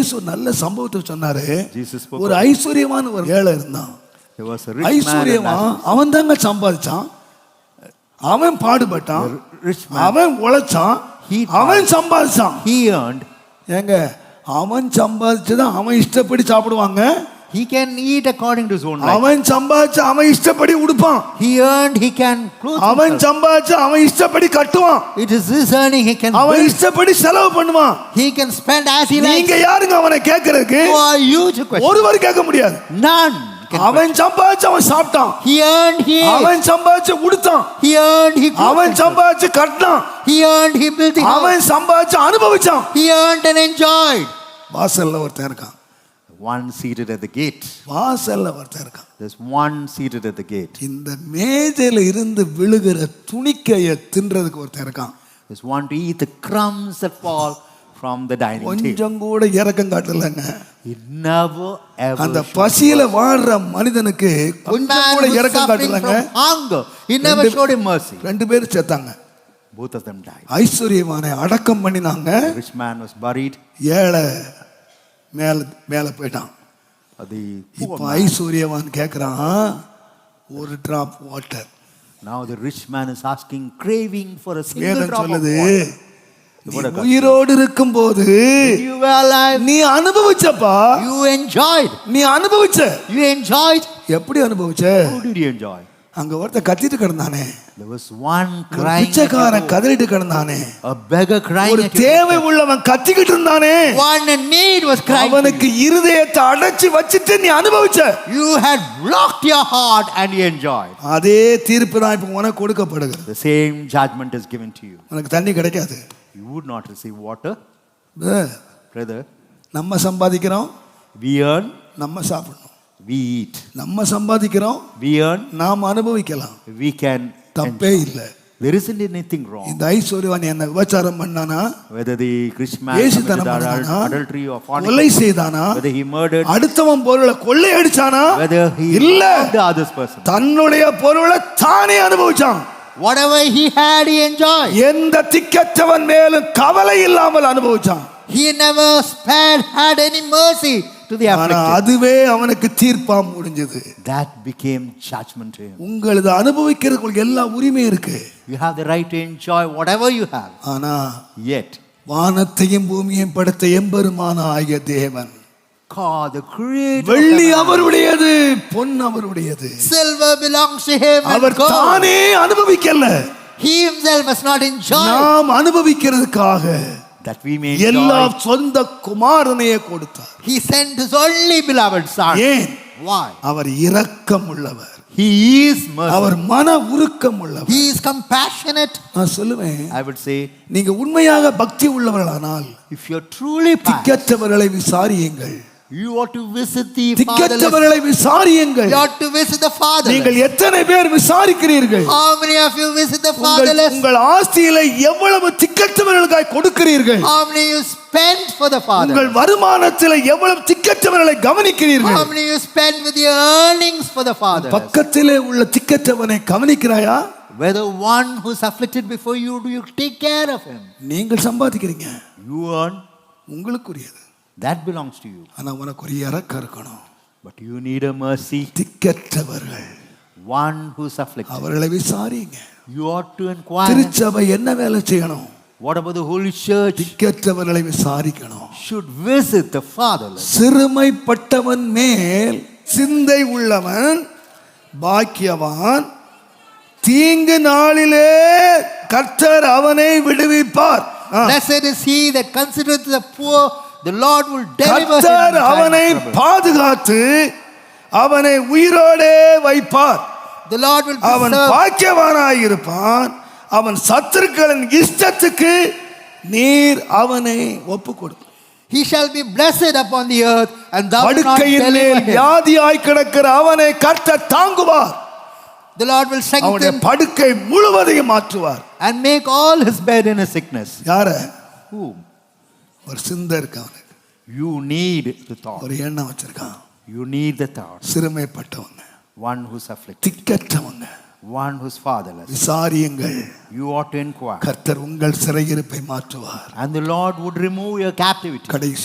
இயேசு நல்ல சம்பவத்தை சொன்னாரு. ஒரு ஐஸ்வர்யமான ஒரு ஏழை இருந்தான். And அவன் தாங்க சம்பாதிச்சான். அவன் பாடுபட்டான். அவன் உழைச்சான். அவன் சம்பாதிச்சான். ஏங்க அவன் சம்பாதிச்சதான் அவன் இஷ்டப்படி சாப்பிடுவாங்க. He can eat according to his own life. அவன் சம்பாதிச்சு அவன் இஷ்டப்படி உடுப்பான் He earned. He can clothe அவன். சம்பாதிச்சு அவன் இஷ்டப்படி கட்டுவான் It is his earning. He can. அவன். இஷ்டப்படி செலவு பண்ணுவான் He can spend as he likes. நீங்க யாருங்க அவனை கேட்கறதுக்கு Who are you to question? ஒருவர் கேட்க முடியாது None. Can அவன் சம்பாதிச்சு அவன் சாப்பிட்டான் He earned. He. அவன் சம்பாதிச்சு உடுத்தான் He earned. He. அவன். சம்பாதிச்சு கட்டினான் He earned. He built. அவன் சம்பாதிச்சு அனுபவிச்சான் He earned and enjoyed. வாசல்ல ஒருத்தன் இருக்கான் One seated at the gate. வாசல்ல ஒருத்தன் இருக்கான் There's one seated at the gate. இந்த மேஜையில இருந்து விழுகிற துணிக்கைய தின்றதுக்கு ஒருத்தன் இருக்கான் There's one to eat the crumbs that fall from the dining table. கொஞ்சம் கூட இறக்கம் காட்டலங்க never ever. அந்த பசியில வாழ்ற மனிதனுக்கு கொஞ்சம் கூட இறக்கம் காட்டலங்க hunger. He never ரெண்டு- showed him mercy. ரெண்டு பேரும் செத்தாங்க Both of them died. ஐஸ்வர்யமான அடக்கம் பண்ணினாங்க rich man was buried. ஏழை மேல மேல போயிட்டான் Uh, poor இப்ப. ஐஸ்வர்யவான் கேக்குறான் ஒரு drop water Now the rich man is asking, craving for a single drop of water. உயிரோடு were alive. நீ அனுபவிச்சப்பா You enjoyed. நீ அனுபவிச்ச You enjoyed. எப்படி அனுபவிச்ச you enjoy? அங்க ஒருத்தன் கத்திட்டு கிடந்தானே There was one crying. Pichaikkaran. கதறிட்டு கிடந்தானே A beggar crying ஒரு தேவை உள்ளவன் கத்திக்கிட்டு இருந்தானே. One need was crying. அவனுக்கு இருதயத்தை அடைச்சு வச்சுட்டு நீ அனுபவிச்ச You had blocked your heart and you enjoyed. அதே தீர்ப்பு தான் இப்ப உனக்கு கொடுக்கப்படுகிறது The same judgment is given to you. உனக்கு தண்ணி கிடைக்காது You would not receive water, brother. நம்ம சம்பாதிக்கிறோம் We earn, நம்ம சாப்பிடணும் we eat. நம்ம சம்பாதிக்கிறோம் We earn, நாம் அனுபவிக்கலாம் we can. தப்பே இல்லை There isn't anything wrong. இந்த ஐஸ்வர்யவான் என்ன விபச்சாரம் பண்ணானா Whether the Christian man ஏசுத்தனம் committed பண்ணானா adul- adultery or கொலை fornication, செய்தானா whether he murdered, அடுத்தவன் பொருளை கொள்ளை அடிச்சானா whether he இல்ல robbed the other person. தன்னுடைய பொருளை தானே அனுபவிச்சான் Whatever he had, he enjoyed. எந்த திக்கற்றவன் மேலும் கவலை இல்லாமல் அனுபவிச்சான் He never spared, had any mercy to the afflicted. அதுவே அவனுக்கு தீர்ப்பா முடிஞ்சது That became judgment to him. உங்களது அனுபவிக்கிறதுக்கு உங்களுக்கு எல்லா உரிமையும் இருக்கு You have the right to enjoy whatever you have. ஆனா Yet, வானத்தையும் பூமியையும் படைத்த எம்பெருமான ஆகிய தேவன் வெள்ளி அவருடையது பொன் அவருடையது earth, silver belongs to him. And அவர். தானே அனுபவிக்கல He himself has not enjoyed நாம் அனுபவிக்கிறதுக்காக that we may எல்லா. சொந்த குமாரனையே கொடுத்தார் He sent his only beloved son. ஏன் Why? அவர் இரக்கம் உள்ளவர் He is அவர் merciful. மன உருக்கம் உள்ளவர் He is compassionate. நான் சொல்லுவேன் I would say, நீங்க உண்மையாக பக்தி உள்ளவர்களானால் if you're truly pious, திக்கற்றவர்களை விசாரியுங்கள் you ought to visit the fatherless. திக்கற்றவர்களை விசாரியுங்கள் You ought to visit the நீங்கள் fatherless. எத்தனை பேர் விசாரிக்கிறீர்கள் How many of you visit the உங்கள் fatherless? உங்கள் ஆஸ்தியில எவ்வளவு திக்கற்றவர்களுக்காய் கொடுக்கிறீர்கள் How many you spent for the உங்கள் fatherless? வருமானத்தில் எவ்வளவு திக்கற்றவர்களை How கவனிக்கிறீர்கள் many you spend with your earnings for the fatherless? பக்கத்திலே உள்ள திக்கற்றவனை கவனிக்கிறாயா Whether one who's afflicted before you, do you take care of him? நீங்கள் சம்பாதிக்கிறீங்க You earn, உங்களுக்குரியது that belongs to you. ஆனா உனக்கு ஒரு இறக்கம் இருக்கணும் But you need a mercy, திக்கற்றவர்கள் one who's afflicted. அவர்களை விசாரிங்க You ought to inquire. திருச்சபை என்ன வேலை செய்யணும் What about the Holy Church? திக்கற்றவர்களை விசாரிக்கணும் Should visit the fatherless. சிறுமைப்பட்டவன் மேல் சிந்தை உள்ளவன் பாக்கியவான் தீங்கு நாளிலே கர்த்தர் அவனை விடுவிப்பார். Blessed is he that considereth the poor, the Lord will deliver கர்த்தர் அவனை. பாதுகாத்து அவனை உயிரோடே வைப்பார் The Lord will அவன். பாக்கியவானாய் இருப்பான் அவன் சத்துருக்களின் இஷ்டத்துக்கு நீர் அவனை ஒப்பு கொடு He shall be blessed upon the earth, and thou படுக்கையின் மேல். வியாதியாய் கிடக்கிற அவனை கர்த்தர் தாங்குவார் The Lord will அவனுடைய strengthen படுக்கை முழுவதையும் மாற்றுவார் and make all his bed in a sickness. யார Whom? ஒரு சிந்தை இருக்கு அவனுக்கு You need the thought. ஒரு எண்ணம் வச்சிருக்கான் You need the thought. சிறுமைப்பட்டவங்க One who's afflicted, திக்கற்றவங்க one who's fatherless. விசாரியுங்கள் You ought to inquire. கர்த்தர் உங்கள் சிறையிருப்பை மாற்றுவார் And the Lord would remove your captivity. கடைசி